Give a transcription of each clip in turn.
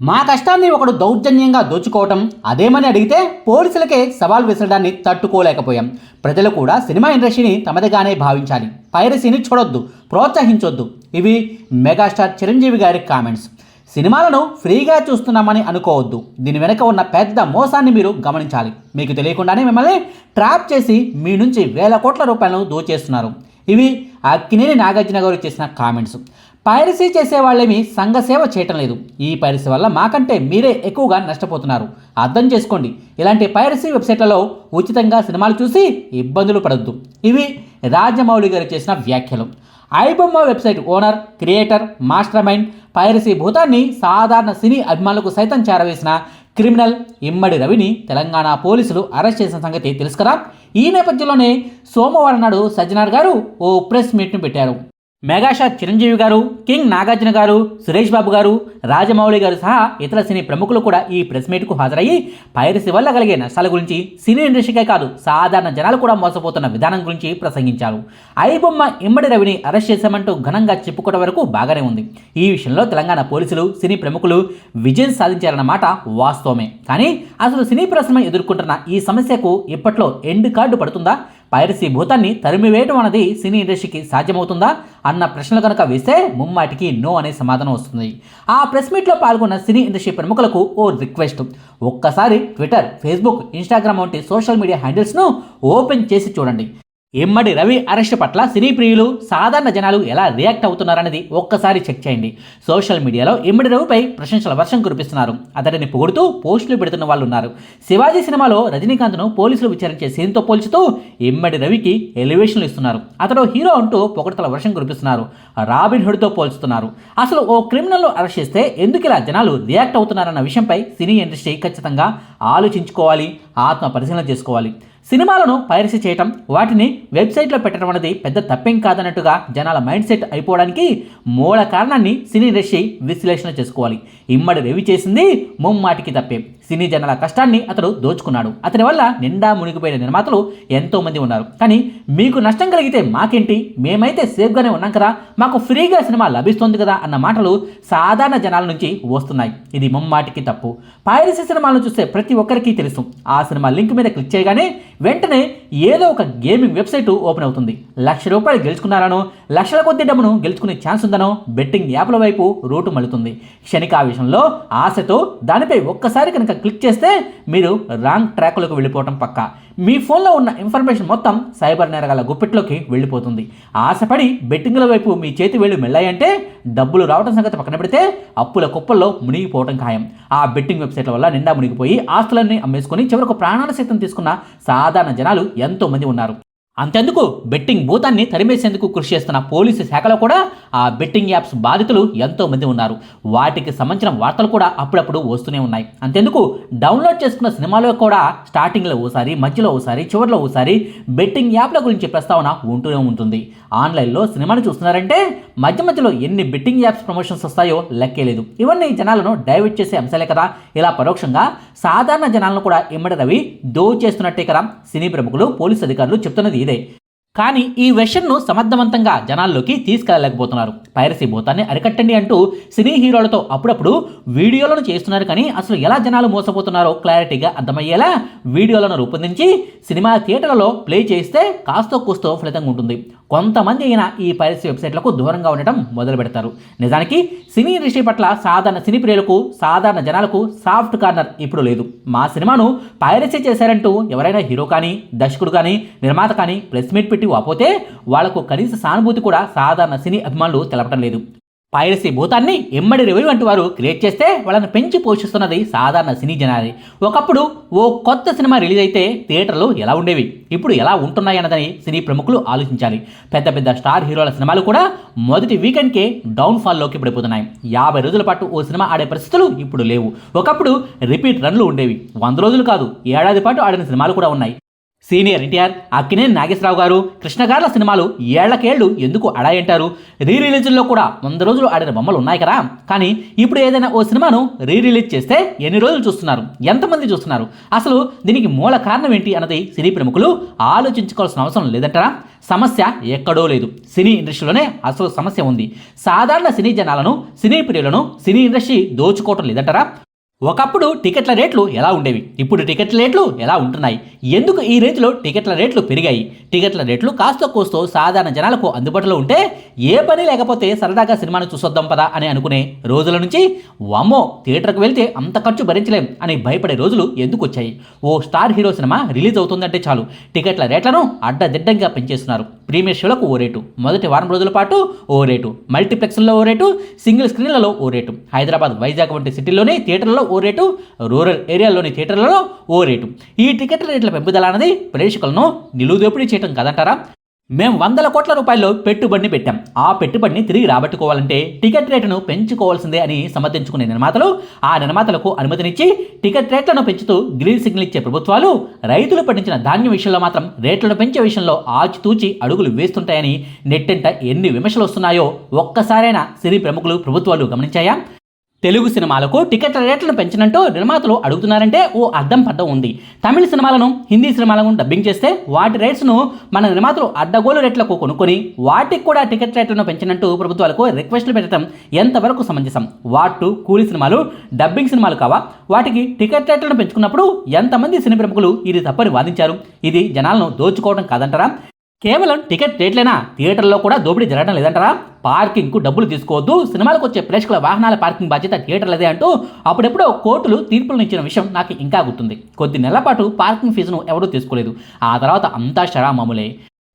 మా కష్టాన్ని ఒకడు దౌర్జన్యంగా దోచుకోవటం అదేమని అడిగితే పోలీసులకే సవాల్ విసరడాన్ని తట్టుకోలేకపోయాం. ప్రజలు కూడా సినిమా ఇండస్ట్రీని తమదిగానే భావించాలి. పైరసీని చూడొద్దు ప్రోత్సహించొద్దు. ఇవి మెగాస్టార్ చిరంజీవి గారి కామెంట్స్. సినిమాలను ఫ్రీగా చూస్తున్నామని అనుకోవద్దు. దీని వెనుక ఉన్న పెద్ద మోసాన్ని మీరు గమనించాలి. మీకు తెలియకుండానే మిమ్మల్ని ట్రాప్ చేసి మీ నుంచి వేల కోట్ల రూపాయలను దోచేస్తున్నారు. ఇవి అక్కినేని నాగార్జున గారు చేసిన కామెంట్స్. పైరసీ చేసే వాళ్ళేమి సంఘ సేవ చేయటం లేదు. ఈ పైరసీ వల్ల మాకంటే మీరే ఎక్కువగా నష్టపోతున్నారు. అర్థం చేసుకోండి. ఇలాంటి పైరసీ వెబ్సైట్లలో ఉచితంగా సినిమాలు చూసి ఇబ్బందులు పడద్దు. ఇవి రాజమౌళి గారు చేసిన వ్యాఖ్యలు. IBomma website owner creator mastermind piracy భూతాన్ని సాధారణ సినీ అభిమానులకు సైతం చేరవేసిన క్రిమినల్ ఇమ్మడి రవిని తెలంగాణ పోలీసులు అరెస్ట్ చేసిన సంగతి తెలుసుకరా? ఈ నేపథ్యంలోనే సోమవారం నాడు సజ్జనార్ గారు ఓ ప్రెస్ మీట్ను పెట్టారు. మెగాషా చిరంజీవి గారు కింగ్ నాగార్జున గారు సురేష్ బాబు గారు రాజమౌళి గారు సహా ఇతర సినీ ప్రముఖులు కూడా ఈ ప్రెస్ మీట్కు హాజరయ్యి పైరసీ వల్ల కలిగే నష్టాల గురించి సినీ ఇండస్ట్రీకే కాదు సాధారణ జనాలు కూడా మోసపోతున్న విధానం గురించి ప్రసంగించారు. ఐబొమ్మ ఇమ్మడి రవిని అరెస్ట్ చేశామంటూ ఘనంగా చెప్పుకోవడం వరకు బాగానే ఉంది. ఈ విషయంలో తెలంగాణ పోలీసులు సినీ ప్రముఖులు విజయం సాధించారన్నమాట వాస్తవమే. కానీ అసలు సినీ ప్రశ్న ఎదుర్కొంటున్న ఈ సమస్యకు ఇప్పట్లో ఎండ్ కార్డు పడుతుందా? పైరసీ భూతాన్ని తరిమివేయడం అన్నది సినీ ఇండస్ట్రీకి సాధ్యమవుతుందా అన్న ప్రశ్నలు కనుక వేస్తే ముమ్మాటికి నో అనే సమాధానం వస్తుంది. ఆ ప్రెస్ మీట్లో పాల్గొన్న సినీ ఇండస్ట్రీ ప్రముఖులకు ఓ రిక్వెస్ట్. ఒక్కసారి ట్విట్టర్ ఫేస్బుక్ ఇన్స్టాగ్రామ్ వంటి సోషల్ మీడియా హ్యాండిల్స్ను ఓపెన్ చేసి చూడండి. ఇమ్మడి రవి అరెస్ట్ పట్ల సినీ ప్రియులు సాధారణ జనాలు ఎలా రియాక్ట్ అవుతున్నారనేది ఒక్కసారి చెక్ చేయండి. సోషల్ మీడియాలో ఇమ్మడి రవిపై ప్రశంసల వర్షం కురిపిస్తున్నారు. అతడిని పొగుడుతూ పోస్టులు పెడుతున్న వాళ్ళు ఉన్నారు శివాజీ సినిమాలో రజనీకాంత్ను పోలీసులు విచారించే సీన్తో పోల్చుతూ ఇమ్మడి రవికి ఎలివేషన్లు ఇస్తున్నారు. అతడు హీరో అంటూ పొగడతల వర్షం కురిపిస్తున్నారు. రాబిన్ హుడ్తో పోల్చుతున్నారు. అసలు ఓ క్రిమినల్ అరెస్ట్ చేస్తే ఎందుకు ఇలా జనాలు రియాక్ట్ అవుతున్నారన్న విషయంపై సినీ ఇండస్ట్రీ ఖచ్చితంగా ఆలోచించుకోవాలి ఆత్మ పరిశీలన చేసుకోవాలి. సినిమాలను పైరసీ చేయటం వాటిని వెబ్సైట్లో పెట్టడం అనేది పెద్ద తప్పేం కాదన్నట్టుగా జనాల మైండ్ సెట్ అయిపోవడానికి మూల కారణాన్ని సినీ ఇండస్ట్రీ విశ్లేషణ చేసుకోవాలి. ఇమ్మడి రవి చేసింది ముమ్మాటికి తప్పే. సినీ జనాల కష్టాన్ని అతడు దోచుకున్నాడు. అతని వల్ల నిండా మునిగిపోయిన నిర్మాతలు ఎంతోమంది ఉన్నారు. కానీ మీకు నష్టం కలిగితే మాకేంటి? మేమైతే సేఫ్గానే ఉన్నాం కదా. మాకు ఫ్రీగా సినిమా లభిస్తుంది కదా అన్న మాటలు సాధారణ జనాల నుంచి వస్తున్నాయి. ఇది ముమ్మాటికి తప్పు. పైరసీ సినిమాలను చూస్తే ప్రతి ఒక్కరికి తెలుసు. ఆ సినిమా లింక్ మీద క్లిక్ చేయగానే వెంటనే ఏదో ఒక గేమింగ్ వెబ్సైట్ ఓపెన్ అవుతుంది. లక్ష రూపాయలు గెలుచుకున్నారనో లక్షల కొద్ది డబ్బును గెలుచుకునే ఛాన్స్ ఉందనో బెట్టింగ్ యాప్ల వైపు రూటు మలుతుంది క్షణికావేశంలో ఆశతో దానిపై ఒక్కసారి కనుక క్లిక్ చేస్తే మీరు రాంగ్ ట్రాక్లోకి వెళ్ళిపోవటం పక్కా. మీ ఫోన్లో ఉన్న ఇన్ఫర్మేషన్ మొత్తం సైబర్ నేరగాల గుప్పిట్లోకి వెళ్ళిపోతుంది. ఆశపడి బెట్టింగ్ల వైపు మీ చేతి వేళ్ళు మెల్లాయంటే డబ్బులు రావడం సంగతి పక్కన పెడితే అప్పుల కుప్పల్లో మునిగిపోవడం ఖాయం. ఆ బెట్టింగ్ వెబ్సైట్ల వల్ల నిండా మునిగిపోయి ఆస్తులన్నీ అమ్మేసుకొని చివరకు ప్రాణాల సైతం తీసుకున్న సాధారణ జనాలు ఎంతోమంది ఉన్నారు. అంతెందుకు బెట్టింగ్ భూతాన్ని తరిమేసేందుకు కృషి చేస్తున్న పోలీసు శాఖలో కూడా ఆ బెట్టింగ్ యాప్స్ బాధితులు ఎంతో మంది ఉన్నారు. వాటికి సంబంధించిన వార్తలు కూడా అప్పుడప్పుడు వస్తూనే ఉన్నాయి. అంతెందుకు డౌన్లోడ్ చేసుకున్న సినిమాలో కూడా స్టార్టింగ్లో ఓసారి మధ్యలో ఓసారి చివరిలో ఓసారి బెట్టింగ్ యాప్ల గురించి ప్రస్తావన ఉంటూనే ఉంటుంది. ఆన్లైన్లో సినిమాను చూస్తున్నారంటే మధ్య మధ్యలో ఎన్ని బెట్టింగ్ యాప్స్ ప్రమోషన్స్ వస్తాయో లెక్కే లేదు. ఇవన్నీ జనాలను డైవర్ట్ చేసే అంశాలే కదా. ఇలా పరోక్షంగా సాధారణ జనాలను కూడా ఇమ్మడి రవి దోచేస్తున్నట్టే కదా సినీ ప్రముఖులు పోలీసు అధికారులు చెప్తున్నది ఇదే. కానీ ఈ వెర్షన్ను సమర్థవంతంగా జనాల్లోకి తీసుకెళ్ళలేకపోతున్నారు పైరసీ భూతాన్ని అరికట్టండి అంటూ సినీ హీరోలతో అప్పుడప్పుడు వీడియోలను చేస్తున్నారు కానీ అసలు ఎలా జనాలు మోసపోతున్నారో క్లారిటీగా అర్థమయ్యేలా వీడియోలను రూపొందించి సినిమా థియేటర్లలో ప్లే చేస్తే కాస్తో కూస్తో ఫలితంగా ఉంటుంది. కొంతమంది అయినా ఈ పైరసీ వెబ్సైట్లకు దూరంగా ఉండటం మొదలు పెడతారు. నిజానికి సినీ ఇండస్ట్రీ పట్ల సాధారణ సినీ ప్రియులకు సాధారణ జనాలకు సాఫ్ట్ కార్నర్ ఇప్పుడు లేదు. మా సినిమాను పైరసీ చేశారంటూ ఎవరైనా హీరో కానీ దర్శకుడు కానీ నిర్మాత కానీ ప్రెస్ మీట్ పెట్టి వాపోతే వాళ్ళకు కనీస సానుభూతి కూడా సాధారణ సినీ అభిమానులు తెలపడం లేదు. పైరసీ భూతాన్ని ఎమ్మడి రివ్యూ వంటి వారు క్రియేట్ చేస్తే వాళ్ళని పెంచి పోషిస్తున్నది సాధారణ సినీ జనాలి. ఒకప్పుడు ఓ కొత్త సినిమా రిలీజ్ అయితే థియేటర్లు ఎలా ఉండేవి? ఇప్పుడు ఎలా ఉంటున్నాయన్నదని సినీ ప్రముఖులు ఆలోచించాలి. పెద్ద పెద్ద స్టార్ హీరోల సినిమాలు కూడా మొదటి వీకెండ్కే డౌన్ఫాల్లోకి పడిపోతున్నాయి. యాభై రోజుల పాటు ఓ సినిమా ఆడే పరిస్థితులు ఇప్పుడు లేవు. ఒకప్పుడు రిపీట్ రన్లు ఉండేవి. వంద రోజులు కాదు ఏడాది పాటు ఆడిన సినిమాలు కూడా ఉన్నాయి. సీనియర్ ఎన్టీఆర్ అక్కినేని నాగేశ్వరరావు గారు కృష్ణగార్ల సినిమాలు ఏళ్ళకేళ్ళు ఎందుకు అడాయంటారు? రీ రిలీజ్లో కూడా వంద రోజులు ఆడిన బొమ్మలు ఉన్నాయి కదా. కానీ ఇప్పుడు ఏదైనా ఓ సినిమాను రీ రిలీజ్ చేస్తే ఎన్ని రోజులు చూస్తున్నారు? ఎంతమంది చూస్తున్నారు? అసలు దీనికి మూల కారణం ఏంటి అన్నది సినీ ప్రముఖులు ఆలోచించుకోవాల్సిన అవసరం లేదంటారా? సమస్య ఎక్కడో లేదు. సినీ ఇండస్ట్రీలోనే అసలు సమస్య ఉంది. సాధారణ సినీ జనాలను సినీ ప్రియులను సినీ ఇండస్ట్రీ దోచుకోవటం లేదంటారా? ఒకప్పుడు టికెట్ల రేట్లు ఎలా ఉండేవి? ఇప్పుడు టికెట్ల రేట్లు ఎలా ఉంటున్నాయి? ఎందుకు ఈ రేట్లో టికెట్ల రేట్లు పెరిగాయి? టికెట్ల రేట్లు కాస్త కోస్తో సాధారణ జనాలకు అందుబాటులో ఉంటే ఏ పని లేకపోతే సరదాగా సినిమాను చూసొద్దాం పదా అని అనుకునే రోజుల నుంచి వామ్మో థియేటర్కి వెళ్తే అంత ఖర్చు భరించలేం అని భయపడే రోజులు ఎందుకు వచ్చాయి ఓ స్టార్ హీరో సినిమా రిలీజ్ అవుతుందంటే చాలు. టికెట్ల రేట్లను అడ్డదిడ్డంగా పెంచేస్తున్నారు. ప్రీమియర్ షోలకు ఓ రేటు మొదటి వారం రోజుల పాటు ఓ రేటు మల్టీప్లెక్స్లో ఓ రేటు సింగిల్ స్క్రీన్లలో ఓ రేటు. హైదరాబాద్ వైజాగ్ వంటి సిటీల్లోని థియేటర్లలో ఓ రేటు రూరల్ ఏరియాల్లోని థియేటర్లలో ఓ రేటు ఈ టికెట్ల రేట్ల పెంపుదల అనేది ప్రేక్షకులను నిలువుదోపిడీ చేయటం కదంటారా? మేము వందల కోట్ల రూపాయల్లో పెట్టుబడిని పెట్టాం. ఆ పెట్టుబడిని తిరిగి రాబట్టుకోవాలంటే టికెట్ రేటును పెంచుకోవాల్సిందే అని సమర్థించుకునే నిర్మాతలు ఆ నిర్మాతలకు అనుమతినిచ్చి టికెట్ రేట్లను పెంచుతూ గ్రీన్ సిగ్నల్ ఇచ్చే ప్రభుత్వాలు రైతులు పండించిన ధాన్యం విషయంలో మాత్రం రేట్లను పెంచే విషయంలో ఆచితూచి అడుగులు వేస్తుంటాయని నెట్టెంట ఎన్ని విమర్శలు వస్తున్నాయో ఒక్కసారైనా సినీ ప్రముఖులు ప్రభుత్వాలు గమనించాయా? తెలుగు సినిమాలకు టికెట్ల రేట్లను పెంచినట్టు నిర్మాతలు అడుగుతున్నారంటే ఓ అర్థం పడ్డం ఉంది. తమిళ సినిమాలను హిందీ సినిమాలను డబ్బింగ్ చేస్తే వాటి రేట్స్ను మన నిర్మాతలు అడ్డగోలు రేట్లకు కొనుక్కొని వాటికి కూడా టికెట్ రేట్లను పెంచినట్టు ప్రభుత్వాలకు రిక్వెస్ట్లు పెట్టడం ఎంతవరకు సమంజసం? వాటు కూలి సినిమాలు డబ్బింగ్ సినిమాలు కావా? వాటికి టికెట్ రేట్లను పెంచుకున్నప్పుడు ఎంతమంది సినీ ప్రముఖులు ఇది తప్పని వాదించారు? ఇది జనాలను దోచుకోవడం కాదంటారా? కేవలం టికెట్ రేట్లేనా? థియేటర్లో కూడా దోపిడీ జరగడం లేదంటారా? పార్కింగ్కు డబ్బులు తీసుకోవద్దు. సినిమాలకు వచ్చే ప్రేక్షకుల వాహనాల పార్కింగ్ బాధ్యత థియేటర్లదే అంటూ అప్పుడెప్పుడో కోర్టులు తీర్పులను ఇచ్చిన విషయం నాకు ఇంకా గుర్తుంది. కొద్ది నెలల పాటు పార్కింగ్ ఫీజును ఎవరూ తీసుకోలేదు. ఆ తర్వాత అంతా షరా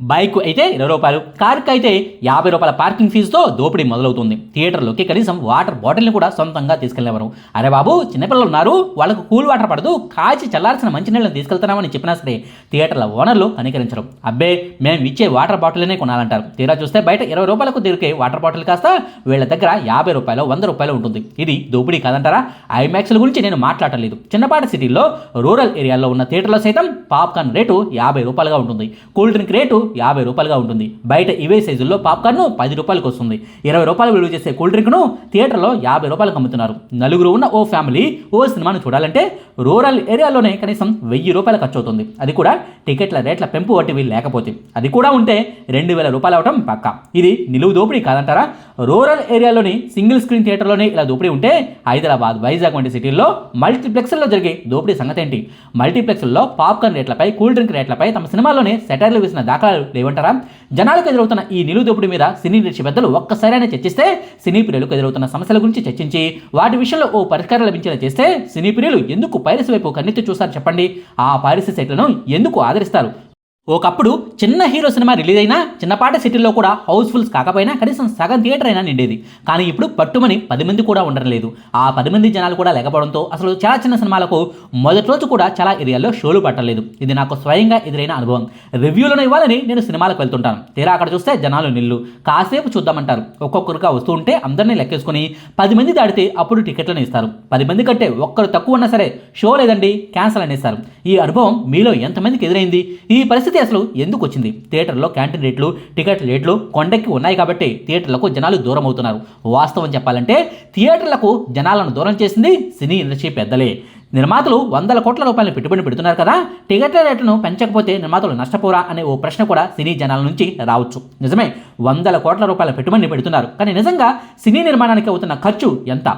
బైక్ అయితే ఇరవై రూపాయలు కార్కి అయితే యాభై రూపాయల పార్కింగ్ ఫీజుతో దోపిడీ మొదలవుతుంది. థియేటర్లోకి కనీసం వాటర్ బాటిల్ని కూడా సొంతంగా తీసుకెళ్ళేవారు. అరే బాబు చిన్నపిల్లలు ఉన్నారు వాళ్ళకు కూల్ వాటర్ పడదు కాచి చల్లార్చిన మంచినీళ్ళని తీసుకెళ్తున్నామని చెప్పినా సరే థియేటర్ల ఓనర్లు కనికరించరు. అబ్బే మేము ఇచ్చే వాటర్ బాటిల్నే కొనాలంటారు. తీరా చూస్తే బయట ఇరవై రూపాయలకు దొరికే వాటర్ బాటిల్ కాస్త వీళ్ళ దగ్గర యాభై రూపాయలు వంద రూపాయలు ఉంటుంది. ఇది దోపిడీ కాదంటారా? ఐమాక్స్ల గురించి నేను మాట్లాడలేదు. చిన్నపాటి సిటీల్లో రూరల్ ఏరియాలో ఉన్న థియేటర్లో సైతం పాప్కార్న్ రేటు యాభై రూపాయలుగా ఉంటుంది. కూల్ డ్రింక్ రేటు యాభై రూపాయలుగా ఉంటుంది. బయట ఇవే సైజుల్లో పాప్కార్న్ పది రూపాయలకు వస్తుంది. ఇరవై రూపాయలు విలువ చేసే కూల్ డ్రింక్ను థియేటర్లో యాభై రూపాయలకు అమ్ముతున్నారు. నలుగురు ఉన్న ఓ ఫ్యామిలీ ఓ సినిమాను చూడాలంటే రూరల్ ఏరియాలోనే కనీసం వెయ్యి రూపాయలు ఖర్చు అవుతుంది అది కూడా టికెట్ల రేట్ల పెంపు వంటివి లేకపోతే. అది కూడా ఉంటే రెండు వేల రూపాయలు అవటం పక్క. ఇది నిలువు దోపిడీ కాదంటారా? రూరల్ ఏరియాలోని సింగిల్ స్క్రీన్ థియేటర్లోనే ఇలా దోపిడీ ఉంటే హైదరాబాద్ వైజాగ్ వంటి సిటీల్లో మల్టీప్లెక్స్లో జరిగే దోపిడీ సంగతి ఏంటి మల్టీప్లెక్స్లో పాప్కార్న్ రేట్లపై కూల్ డ్రింక్ రేట్లపై తమ సినిమాలోనే సెటైర్లు వేసిన దాఖలాలు లేవంటారా? జనాలకు ఎదురవుతున్న ఈ నిలువు దోపిడీ మీద సినీ ఇండస్ట్రీ పెద్దలు ఒక్కసారైనా చర్చిస్తే సినీ ప్రియులకు ఎదురవుతున్న సమస్యల గురించి చర్చించి వాటి విషయంలో ఓ పరిష్కారం లభించేలా చేస్తే సినీ ప్రియులు ఎందుకు పైరసీ వైపు కన్నెత్తి చూస్తారు చెప్పండి? ఆ పైరసీ సైట్లను ఎందుకు ఆదరిస్తారు? ఒకప్పుడు చిన్న హీరో సినిమా రిలీజ్ అయినా చిన్నపాటి సిటీల్లో కూడా హౌస్ఫుల్స్ కాకపోయినా కనీసం సగం థియేటర్ అయినా నిండేది. కానీ ఇప్పుడు పట్టుమని పది మంది కూడా ఉండడం లేదు ఆ పది మంది జనాలు కూడా లేకపోవడంతో అసలు చాలా చిన్న సినిమాలకు మొదటి రోజు కూడా చాలా ఏరియాల్లో షోలు పట్టలేదు. ఇది నాకు స్వయంగా ఎదురైన అనుభవం. రివ్యూలను ఇవ్వాలని నేను సినిమాలకు వెళ్తుంటాను. తీరా అక్కడ చూస్తే జనాలు నిల్లు. కాసేపు చూద్దామంటారు. ఒక్కొక్కరుగా వస్తూ ఉంటే అందరినీ లెక్కేసుకుని పది మంది దాడితే అప్పుడు టికెట్లను ఇస్తారు. పది మంది కంటే ఒక్కరు తక్కువ ఉన్నా సరే షో లేదండి క్యాన్సిల్ అనేస్తారు. ఈ అనుభవం మీలో ఎంతమందికి ఎదురైంది? ఈ పరిస్థితి అసలు ఎందుకు వచ్చింది? థియేటర్లో క్యాంటీన్ రేట్లు టికెట్ రేట్లు కొండెక్కి ఉన్నాయి కాబట్టి థియేటర్లకు జనాలు దూరం అవుతున్నారు. వాస్తవం చెప్పాలంటే థియేటర్లకు జనాలను దూరం చేసింది సినీ ఇండస్ట్రీ పెద్దలే. నిర్మాతలు వందల కోట్ల రూపాయలు పెట్టుబడి పెడుతున్నారు కదా టికెట్ల రేట్లను పెంచకపోతే నిర్మాతలు నష్టపోరా అనే ఓ ప్రశ్న కూడా సినీ జనాల నుంచి రావచ్చు. నిజమే వందల కోట్ల రూపాయల పెట్టుబడిని పెడుతున్నారు. కానీ నిజంగా సినీ నిర్మాణానికి అవుతున్న ఖర్చు ఎంత?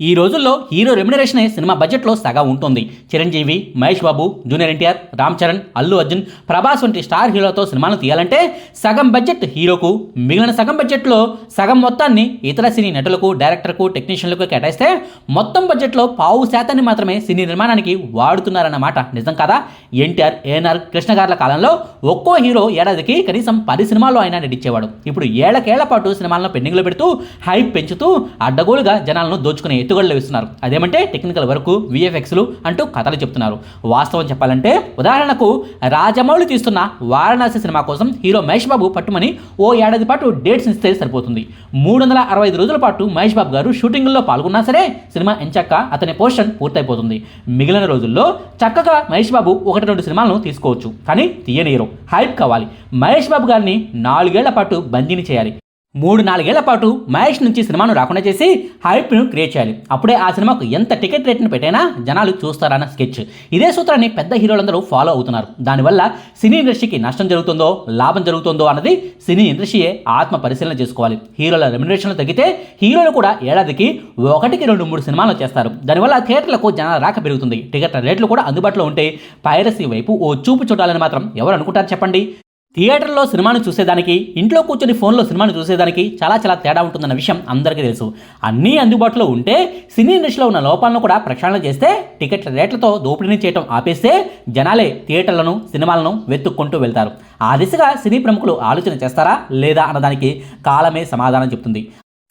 ఈ రోజుల్లో హీరో రెమ్యునరేషనే సినిమా బడ్జెట్లో సగం ఉంటుంది. చిరంజీవి మహేష్ బాబు జూనియర్ ఎన్టీఆర్ రామ్ చరణ్ అల్లు అర్జున్ ప్రభాస్ వంటి స్టార్ హీరోతో సినిమాలు తీయాలంటే సగం బడ్జెట్ హీరోకు మిగిలిన సగం బడ్జెట్లో సగం మొత్తాన్ని ఇతర సినీ నటులకు డైరెక్టర్కు టెక్నీషియన్లకు కేటాయిస్తే మొత్తం బడ్జెట్లో పావు శాతాన్ని మాత్రమే సినీ నిర్మాణానికి వాడుతున్నారన్నమాట. నిజం కదా? ఎన్టీఆర్ ఏఎన్ఆర్ కృష్ణ గార్ల కాలంలో ఒక్కో హీరో ఏడాదికి కనీసం పది సినిమాలు ఆయన నటించేవాడు. ఇప్పుడు ఏళ్ళకేళ్ళ పాటు సినిమాలను పెండింగ్లో పెడుతూ హైప్ పెంచుతూ అడ్డగోలుగా జనాలను దోచుకునే ఎత్తు ఎత్తుగడలు అదేమంటే టెక్నికల్ వరకు విఎఫ్ఎక్స్లు అంటూ కథలు చెప్తున్నారు. వాస్తవం చెప్పాలంటే ఉదాహరణకు రాజమౌళి తీస్తున్న వారణాసి సినిమా కోసం హీరో మహేష్ బాబు పట్టుమని ఓ ఏడాది పాటు డేట్స్ ఇస్తే సరిపోతుంది. మూడు వందల అరవై ఐదు రోజుల పాటు మహేష్ బాబు గారు షూటింగ్లో పాల్గొన్నా సరే సినిమా ఎంచక్క అతని పోర్షన్ పూర్తయిపోతుంది. మిగిలిన రోజుల్లో చక్కగా మహేష్ బాబు ఒకటి రెండు సినిమాలను తీసుకోవచ్చు. కానీ తీయనీయరు. హైప్ కావాలి. మహేష్ బాబు గారిని నాలుగేళ్ళ పాటు బందీని చేయాలి. మూడు నాలుగేళ్ళ పాటు మహేష్ నుంచి సినిమాను రాకుండా చేసి హైప్ను క్రియేట్ చేయాలి. అప్పుడే ఆ సినిమాకు ఎంత టికెట్ రేట్ను పెట్టైనా జనాలు చూస్తారన్న స్కెచ్. ఇదే సూత్రాన్ని పెద్ద హీరోలందరూ ఫాలో అవుతున్నారు. దానివల్ల సినీ ఇండస్ట్రీకి నష్టం జరుగుతుందో లాభం జరుగుతుందో అన్నది సినీ ఇండస్ట్రీయే ఆత్మ పరిశీలన చేసుకోవాలి. హీరోల రెమ్యునరేషన్లు తగ్గితే హీరోలు కూడా ఏడాదికి ఒకటికి రెండు మూడు సినిమాలు చేస్తారు. దానివల్ల థియేటర్లకు జనాల రాక పెరుగుతుంది. టికెట్ల రేట్లు కూడా అందుబాటులో ఉంటే పైరసీ వైపు ఓ చూపు చూడాలని మాత్రం ఎవరు అనుకుంటారు చెప్పండి? థియేటర్లో సినిమాను చూసేదానికి ఇంట్లో కూర్చొని ఫోన్లో సినిమాను చూసేదానికి చాలా చాలా తేడా ఉంటుందన్న విషయం అందరికీ తెలుసు. అన్నీ అందుబాటులో ఉంటే సినీ ఇండస్ట్రీలో ఉన్న లోపాలను కూడా ప్రక్షాళన చేస్తే టికెట్ల రేట్లతో దోపిడీని చేయటం ఆపేస్తే జనాలే థియేటర్లను సినిమాలను వెతుక్కుంటూ వెళ్తారు. ఆ దిశగా సినీ ప్రముఖులు ఆలోచన చేస్తారా లేదా అన్నదానికి కాలమే సమాధానం చెప్తుంది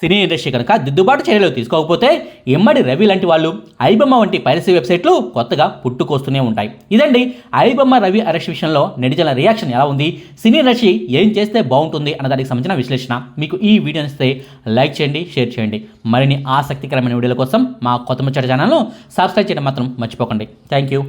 సినీ ఇండస్ట్రీ కనుక దిద్దుబాటు చర్యలు తీసుకోకపోతే ఎమ్మడి రవి లాంటి వాళ్ళు ఐబొమ్మ వంటి పైరసీ వెబ్సైట్లు కొత్తగా పుట్టుకొస్తూనే ఉంటాయి. ఇదండి ఐబొమ్మ రవి అరెస్ట్ విషయంలో నెటిజన్ల రియాక్షన్ ఎలా ఉంది? సినీ ఇండస్ట్రీ ఏం చేస్తే బాగుంటుంది అన్న దానికి సంబంధించిన విశ్లేషణ మీకు ఈ వీడియో ఇస్తే లైక్ చేయండి షేర్ చేయండి. మరిన్ని ఆసక్తికరమైన వీడియోల కోసం మా కొత్త ముచ్చట ఛానల్ను సబ్స్క్రైబ్ చేయడం మాత్రం మర్చిపోకండి. Thank you